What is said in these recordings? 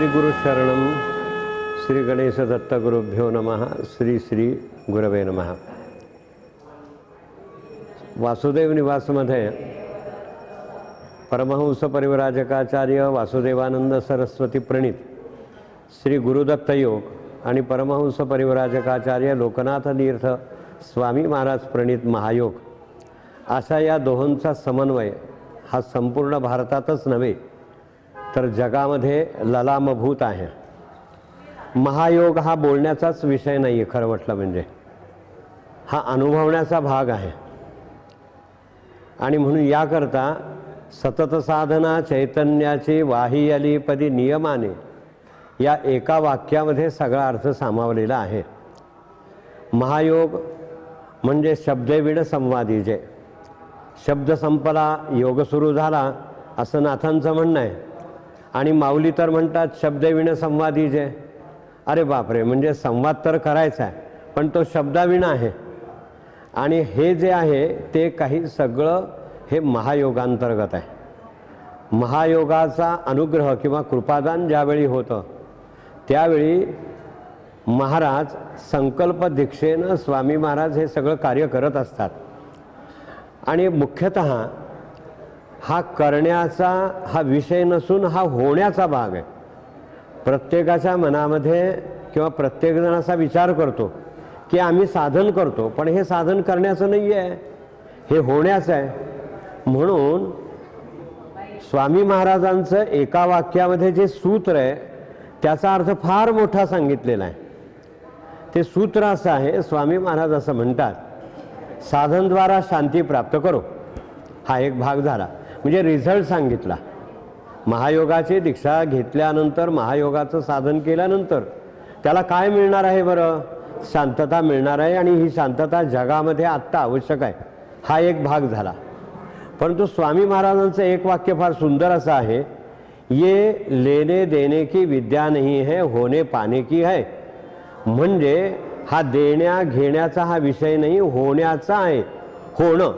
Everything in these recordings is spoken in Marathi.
श्री गुरु शरणम श्री गणेश गुरुभ्यो नमः श्री श्री गुरवे नमः. वासुदेव निवासमध्ये परमहंस परिवराजकाचार्य वासुदेवानंद सरस्वती प्रणित श्री गुरुदत्त योग आणि परमहंस परिवराजकाचार्य लोकनाथ तीर्थ स्वामी महाराज प्रणित महायोग. असा या दोहोंचा समन्वय हा संपूर्ण भारतातच नव्हे तर जगामध्ये ललामभूत आहे. महायोग हा बोलण्याचाच विषय नाही आहे खरं म्हटलं म्हणजे. हा अनुभवण्याचा भाग आहे. आणि म्हणून याकरता सतत साधना चैतन्याची वाही आली पदी नियमाने या एका वाक्यामध्ये सगळा अर्थ सामावलेला आहे. महायोग म्हणजे शब्देविड संवादी जे. शब्द संपला योग सुरू झाला असं नाथांचं म्हणणं आहे. आणि माऊली तर म्हणतात शब्दविण संवादी जे अरे बापरे म्हणजे संवाद तर करायचा आहे पण तो शब्दाविण आहे. आणि हे जे आहे ते काही सगळं हे महायोगांतर्गत आहे. महायोगाचा अनुग्रह किंवा कृपादान ज्यावेळी होतं त्यावेळी महाराज संकल्प दीक्षेनं स्वामी महाराज हे सगळं कार्य करत असतात. आणि मुख्यतः हा करण्याचा हा विषय नसून हा होण्याचा भाग आहे. प्रत्येकाच्या मनामध्ये किंवा प्रत्येकजण असा विचार करतो की आम्ही साधन करतो पण हे साधन करण्याचं नाही आहे हे होण्याचं आहे. म्हणून स्वामी महाराजांचं एका वाक्यामध्ये जे सूत्र आहे त्याचा अर्थ फार मोठा सांगितलेला आहे. ते सूत्र असं आहे स्वामी महाराज असं म्हणतात साधनद्वारा शांती प्राप्त करो. हा एक भाग झाला. म्हणजे रिझल्ट सांगितला. महायोगाची दीक्षा घेतल्यानंतर महायोगाचं साधन केल्यानंतर त्याला काय मिळणार आहे बरं? शांतता मिळणार आहे आणि ही शांतता जगामध्ये आत्ता आवश्यक आहे. हा एक भाग झाला. परंतु स्वामी महाराजांचं एक वाक्य फार सुंदर असं आहे ये लेने देने की विद्या नाही है होणे पाने की है. म्हणजे हा देण्या घेण्याचा हा विषय नाही होण्याचा आहे. होणं.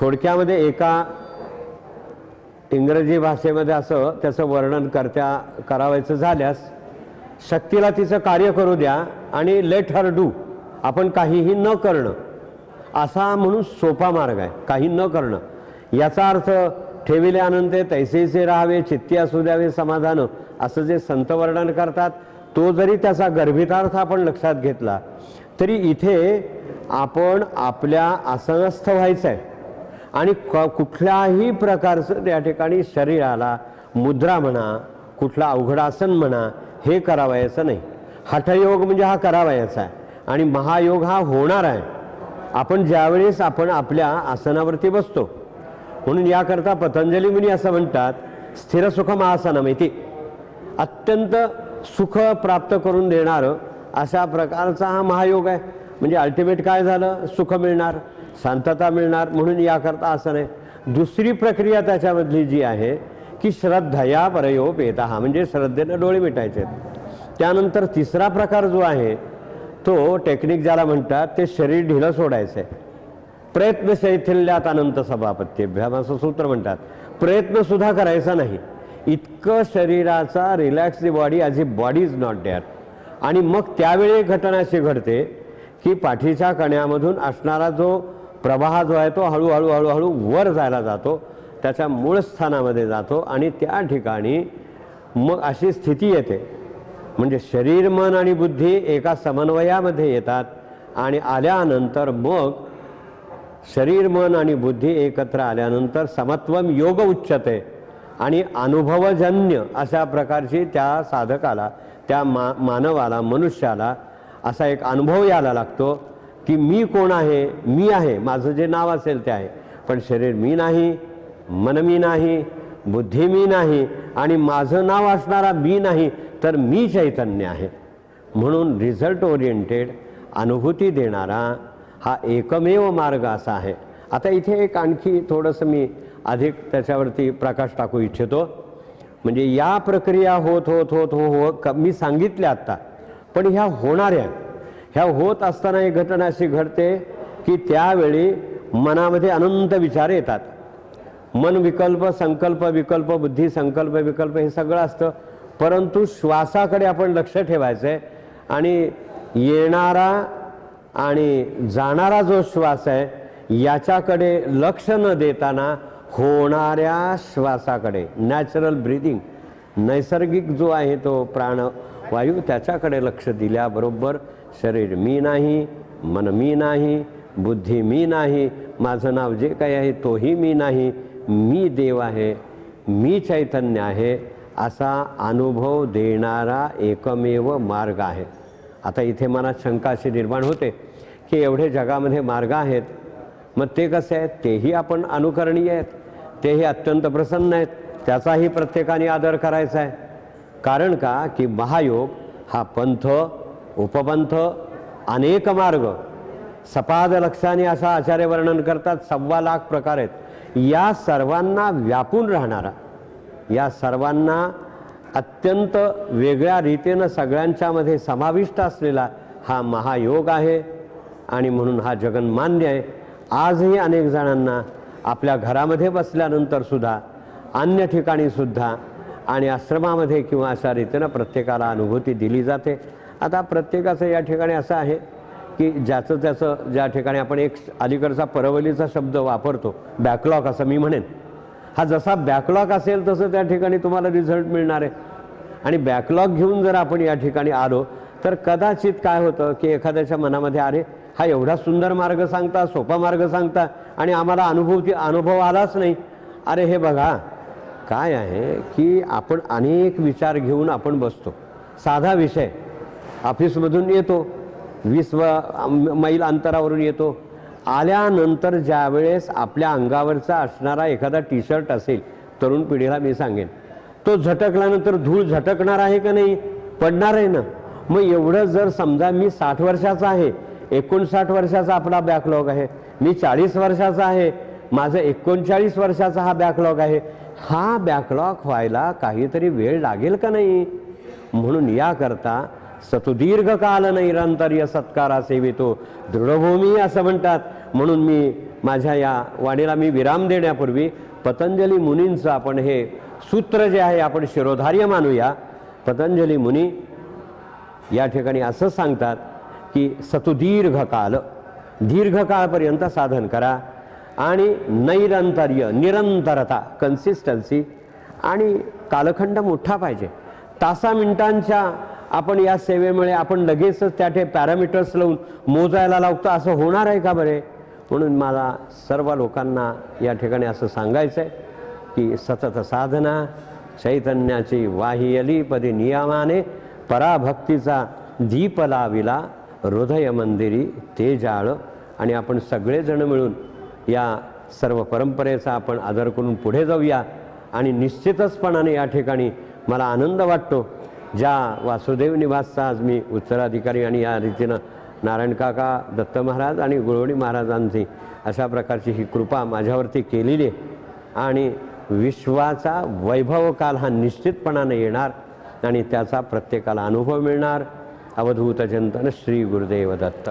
थोडक्यामध्ये एका इंग्रजी भाषेमध्ये असं त्याचं वर्णन करत्या करावायचं झाल्यास शक्तीला तिचं कार्य करू द्या आणि लेट हर डू आपण काहीही न करणं असा म्हणून सोपा मार्ग आहे. काही न करणं. याचा अर्थ ठेविले आनंदे तैसेचे राहावे चित्ती असू द्यावे समाधान असं जे संत वर्णन करतात तो जरी त्याचा गर्भितार्थ आपण लक्षात घेतला तरी इथे आपण आपल्या आसनस्थ व्हायचं आहे. आणि क कुठल्याही प्रकारचं त्या ठिकाणी शरीराला मुद्रा म्हणा कुठला अवघड आसन म्हणा हे करावयाचं नाही. हठयोग म्हणजे हा करावयाचा आहे. आणि महायोग हा होणार आहे. आपण ज्यावेळेस आपण आपल्या आसनावरती बसतो म्हणून याकरता पतंजली मुनी असं म्हणतात स्थिर सुखम आसन माहिती अत्यंत सुख प्राप्त करून देणारं अशा प्रकारचा हा महायोग आहे. म्हणजे अल्टिमेट काय झालं? सुख मिळणार शांतता मिळणार म्हणून याकरता असं नाही. दुसरी प्रक्रिया त्याच्यामधली जी आहे की श्रद्धा या परयो पेता हा म्हणजे श्रद्धेनं डोळे मिटायचे त्यानंतर तिसरा प्रकार जो आहे तो टेक्निक ज्याला म्हणतात ते शरीर ढिलं सोडायचं आहे प्रयत्न शैथिल्यात अनंत सभापत्यभ्याम असं सूत्र म्हणतात. प्रयत्नसुद्धा करायचा नाही. इतकं शरीराचा relax the body as a body is not that आणि मग त्यावेळी घटना अशी घडते की पाठीच्या कण्यामधून असणारा जो प्रवाह जो आहे तो हळूहळू हळूहळू वर जायला जातो त्याच्या मूळ स्थानामध्ये जातो आणि त्या ठिकाणी मग अशी स्थिती येते. म्हणजे शरीर मन आणि बुद्धी एका समन्वयामध्ये येतात आणि आल्यानंतर मग शरीर मन आणि बुद्धी एकत्र आल्यानंतर समत्वम योग उच्चते आणि अनुभवजन्य अशा प्रकारची त्या साधकाला त्या मा मानवाला मनुष्याला असा एक अनुभव यायला लागतो की मी कोण आहे मी आहे माझं जे नाव असेल ते आहे. पण शरीर मी नाही मन मी नाही बुद्धी मी नाही आणि माझं नाव असणारा मी नाही तर मी चैतन्य आहे. म्हणून रिझल्ट ओरिएंटेड अनुभूती देणारा हा एकमेव मार्ग असा आहे. आता इथे एक आणखी थोडंसं मी अधिक त्याच्यावरती प्रकाश टाकू इच्छितो. म्हणजे या प्रक्रिया होत होत होत हो हो क मी सांगितल्या आत्ता. पण ह्या होणाऱ्या ह्या होत असताना एक घटना अशी घडते की त्यावेळी मनामध्ये अनंत विचार येतात. मन विकल्प संकल्प विकल्प बुद्धी संकल्प विकल्प हे सगळं असतं. परंतु श्वासाकडे आपण लक्ष ठेवायचं आहे आणि येणारा आणि जाणारा जो श्वास आहे याच्याकडे लक्ष न देताना होणाऱ्या श्वासाकडे नॅचरल ब्रिदिंग नैसर्गिक जो आहे तो प्राण वायू त्याच्याकडे लक्ष दिल्याबरोबर शरीर मी नाही मन मी नाही बुद्धी मी नाही माझं नाव जे काही आहे तोही मी नाही मी देव आहे मी चैतन्य आहे असा अनुभव देणारा एकमेव मार्ग आहे. आता इथे मनात शंका अशी निर्माण होते की एवढे जगामध्ये मार्ग आहेत मग ते कसे आहेत? तेही आपण अनुकरणीय आहेत तेही अत्यंत प्रसन्न आहेत त्याचाही प्रत्येकाने आदर करायचा आहे. कारण का? की महायोग हा पंथ उपपंथ अनेक मार्ग सपाद लक्षाने असा आचार्य वर्णन करतात सव्वा लाख प्रकार आहेत. या सर्वांना व्यापून राहणारा या सर्वांना अत्यंत वेगळ्या रीतीनं सगळ्यांच्यामध्ये समाविष्ट असलेला हा महायोग आहे आणि म्हणून हा जगनमान्य आहे. आजही अनेक जणांना आपल्या घरामध्ये बसल्यानंतर सुद्धा अन्य ठिकाणीसुद्धा आणि आश्रमामध्ये किंवा अशा रीतीनं प्रत्येकाला अनुभूती दिली जाते. आता प्रत्येकाचं या ठिकाणी असं आहे की ज्याचं त्याचं ज्या ठिकाणी आपण एक अलीकडचा परवलीचा शब्द वापरतो बॅकलॉग असं मी म्हणेन. हा जसा बॅकलॉग असेल तसं त्या ठिकाणी तुम्हाला रिझल्ट मिळणार आहे. आणि बॅकलॉग घेऊन जर आपण या ठिकाणी आलो तर कदाचित काय होतं की एखाद्याच्या मनामध्ये अरे हा एवढा सुंदर मार्ग सांगता सोपा मार्ग सांगता आणि आम्हाला अनुभूती अनुभव आलाच नाही. अरे हे बघा काय आहे की आपण अनेक विचार घेऊन आपण बसतो. साधा विषय. ऑफिसमधून येतो. वीस व- मैल अंतरावरून येतो. आल्यानंतर ज्यावेळेस आपल्या अंगावरचा असणारा एखादा टी शर्ट असेल तरुण पिढीला मी सांगेन. तो झटकल्यानंतर धूळ झटकणार आहे का नाही? पडणार आहे ना? मग एवढं जर समजा मी साठ वर्षाचा आहे एकोणसाठ वर्षाचा आपला बॅकलॉग आहे मी चाळीस वर्षाचा आहे माझं एकोणचाळीस वर्षाचा हा बॅकलॉग आहे. हा बॅकलॉग व्हायला काहीतरी वेळ लागेल का नाही? म्हणून याकरता सतुदीर्घ काल नैरांतर्य सत्कारा सेवितो दृढभूमी असं म्हणतात. म्हणून मी माझ्या या वाणीला मी विराम देण्यापूर्वी पतंजली मुनींचं आपण हे सूत्र जे आहे आपण शिरोधार्य मानूया. पतंजली मुनी या ठिकाणी असं सांगतात की सतुदीर्घ काल दीर्घकाळपर्यंत साधन करा. आणि नैरंतर्य निरंतरता कन्सिस्टन्सी आणि कालखंड मोठा पाहिजे. तासा मिनिटांच्या आपण या सेवेमुळे आपण लगेचच त्या ठे पॅरामीटर्स लावून मोजायला लावतो असं होणार आहे का बरे? म्हणून मला सर्व लोकांना या ठिकाणी असं सांगायचं आहे की सतत साधना चैतन्याची वाहियली पदी नियमाने पराभक्तीचा दीप लाविला हृदय मंदिरी ते जाळ आणि आपण सगळेजण मिळून या सर्व परंपरेचा आपण आदर करून पुढे जाऊया. आणि निश्चितचपणाने या ठिकाणी मला आनंद वाटतो. ज्या वासुदेव निवासचा आज मी उत्तराधिकारी आणि या रीतीनं नारायणकाका दत्त महाराज आणि गुळवणी महाराजांची अशा प्रकारची ही कृपा माझ्यावरती केलेली आहे. आणि विश्वाचा वैभव काल हा निश्चितपणाने येणार आणि त्याचा प्रत्येकाला अनुभव मिळणार. अवधूत चिंतन श्री गुरुदेव दत्त.